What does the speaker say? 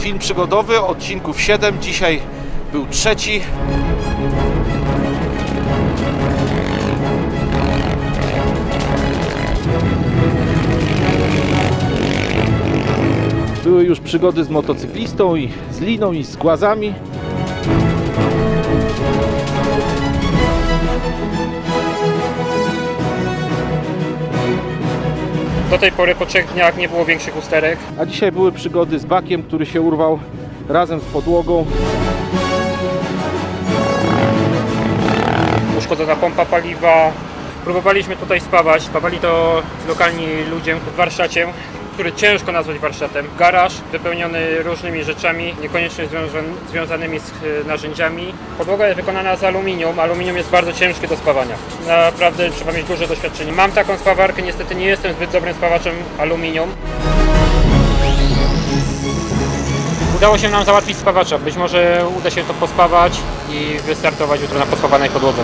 film przygodowy, odcinków 7. Dzisiaj był trzeci. Były już przygody z motocyklistą i z liną i z głazami. Do tej pory po trzech dniach nie było większych usterek. A dzisiaj były przygody z bakiem, który się urwał razem z podłogą. Uszkodzona pompa paliwa. Próbowaliśmy tutaj spawać. Spawali to lokalni ludzie w warsztacie, który ciężko nazwać warsztatem. Garaż wypełniony różnymi rzeczami, niekoniecznie związa- związanymi z e, narzędziami. Podłoga jest wykonana z aluminium. Aluminium jest bardzo ciężkie do spawania. Naprawdę trzeba mieć duże doświadczenie. Mam taką spawarkę, niestety nie jestem zbyt dobrym spawaczem aluminium. Udało się nam załatwić spawacza. Być może uda się to pospawać i wystartować jutro na pospawanej podłodze.